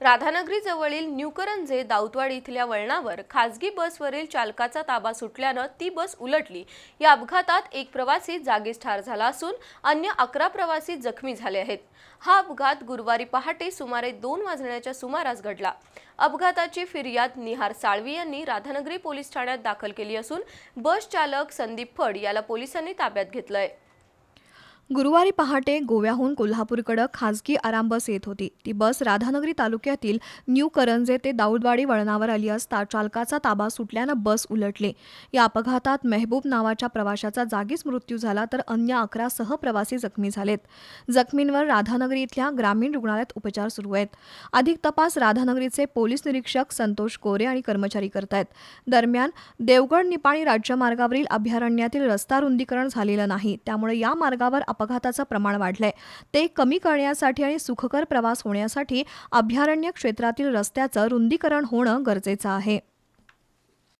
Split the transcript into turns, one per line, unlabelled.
राधानगरीजवळील न्यूकरंजे दाऊतवाड इथल्या वळणावर खासगी बसवरील चालकाचा ताबा सुटल्यानं ती बस उलटली. या अपघातात एक प्रवासी जागीच ठार झाला असून अन्य अकरा प्रवासी जखमी झाले आहेत. हा अपघात गुरुवारी पहाटे सुमारे दोन वाजण्याच्या सुमारास घडला. अपघाताची फिर्याद निहार साळवी यांनी राधानगरी पोलीस ठाण्यात दाखल केली असून बस चालक संदीप फड याला पोलिसांनी ताब्यात घेतलंय.
गुरुवारी पहाटे गोव्याहून कोल्हापूरकडे खासगी आराम बस येत होती. ती बस राधानगरी तालुक्यातील न्यू करंजे ते दाऊदवाडी वळणावर आली असता चालकाचा ताबा सुटल्यानं बस उलटली. या अपघातात मेहबूब नावाच्या प्रवाशाचा जागीच मृत्यू झाला तर अन्य अकरा सहप्रवासी जखमी झालेत. जखमींवर राधानगरी इथल्या ग्रामीण रुग्णालयात उपचार सुरू आहेत. अधिक तपास राधानगरीचे पोलीस निरीक्षक संतोष कोरे आणि कर्मचारी करतायत. दरम्यान देवगड निपाणी राज्यमार्गावरील अभयारण्यातील रस्ता रुंदीकरण झालेलं नाही. त्यामुळे या मार्गावर अपघाताचं प्रमाण वाढलंय. ते कमी करण्यासाठी आणि सुखकर प्रवास होण्यासाठी अभयारण्य क्षेत्रातील रस्त्याचं रुंदीकरण होणं गरजेचं आहे.